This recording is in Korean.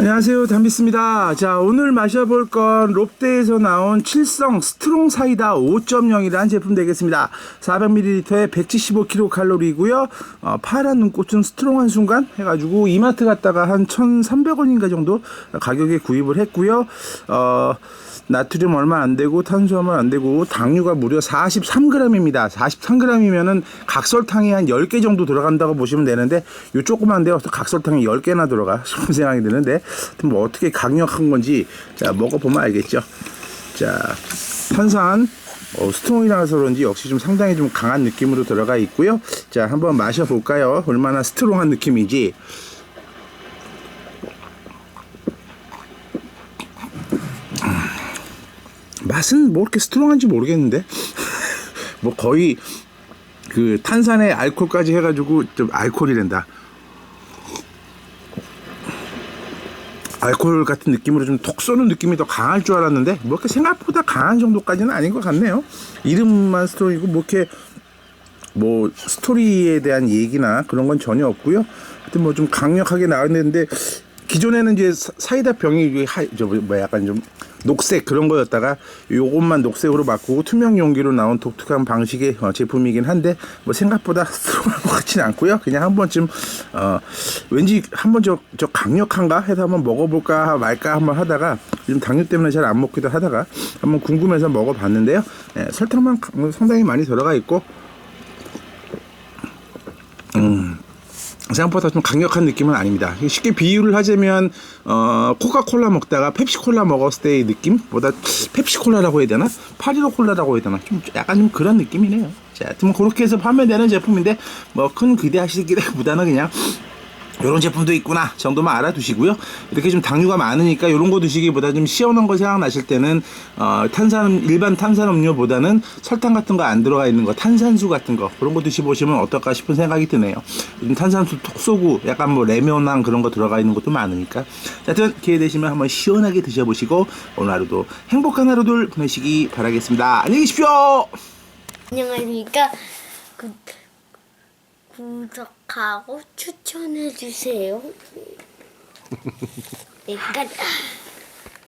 안녕하세요. 담비스입니다. 자 오늘 마셔볼 건 롯데에서 나온 칠성 스트롱 사이다 5.0이라는 제품 되겠습니다. 400ml에 175kcal이고요. 어, 파란 눈꽃은 스트롱 한 순간 해가지고 이마트 갔다가 한 1300원인가 정도 가격에 구입을 했고요. 어, 나트륨 얼마 안 되고 탄수화물 안 되고 당류가 무려 43g입니다. 43g이면은 각설탕이 한 10개 정도 들어간다고 보시면 되는데 요 조그만 데서 각설탕이 10개나 들어가 싶은 생각이 드는데 하여튼 뭐 어떻게 강력한 건지 자 먹어보면 알겠죠. 자 탄산 어, 스트롱이라서 그런지 역시 좀 상당히 좀 강한 느낌으로 들어가 있고요. 자 한번 마셔볼까요? 얼마나 스트롱한 느낌인지. 맛은 뭐 이렇게 스트롱한지 모르겠는데 뭐 거의 그 탄산에 알코올까지 해가지고 좀 알코올이란다 알코올 같은 느낌으로 좀 톡 쏘는 느낌이 더 강할 줄 알았는데 뭐 이렇게 생각보다 강한 정도까지는 아닌 것 같네요. 이름만 스트롱이고 뭐 이렇게 뭐 스토리에 대한 얘기나 그런 건 전혀 없고요. 하여튼 뭐 좀 강력하게 나왔는데 기존에는 이제 사- 사이다 병이 하, 저 뭐 약간 좀 녹색 그런 거였다가 요것만 녹색으로 바꾸고 투명 용기로 나온 독특한 방식의 어, 제품이긴 한데 뭐 생각보다 스트롱한 것 같지는 않고요. 그냥 한 번쯤 어 왠지 한 번 저, 저 강력한가 해서 한번 먹어볼까 말까 한번 하다가 요즘 당뇨 때문에 잘 안 먹기도 하다가 한번 궁금해서 먹어봤는데요. 예, 설탕만 가- 상당히 많이 들어가 있고 생각보다 좀 강력한 느낌은 아닙니다. 쉽게 비유를 하자면 어, 코카콜라 먹다가 펩시콜라 먹었을 때의 느낌보다 펩시콜라라고 해야 되나? 파리로 콜라라고 해야 되나? 좀 약간 좀 그런 느낌이네요. 자, 하여튼 뭐 그렇게 해서 판매되는 제품인데 뭐 큰 기대하시기보다는 그냥 이런 제품도 있구나 정도만 알아두시고요. 이렇게 좀 당류가 많으니까 이런 거 드시기보다 좀 시원한 거 생각나실 때는 어, 탄산 일반 탄산음료보다는 설탕 같은 거 안 들어가 있는 거 탄산수 같은 거 그런 거 드셔보시면 어떨까 싶은 생각이 드네요. 요즘 탄산수 톡 쏘고 약간 뭐 레몬랑 그런 거 들어가 있는 것도 많으니까. 자, 하여튼 기회 되시면 한번 시원하게 드셔보시고 오늘 하루도 행복한 하루들 보내시기 바라겠습니다. 안녕히 계십시오. 안녕하십니까. 구, 구독 하고 추천해주세요. 내가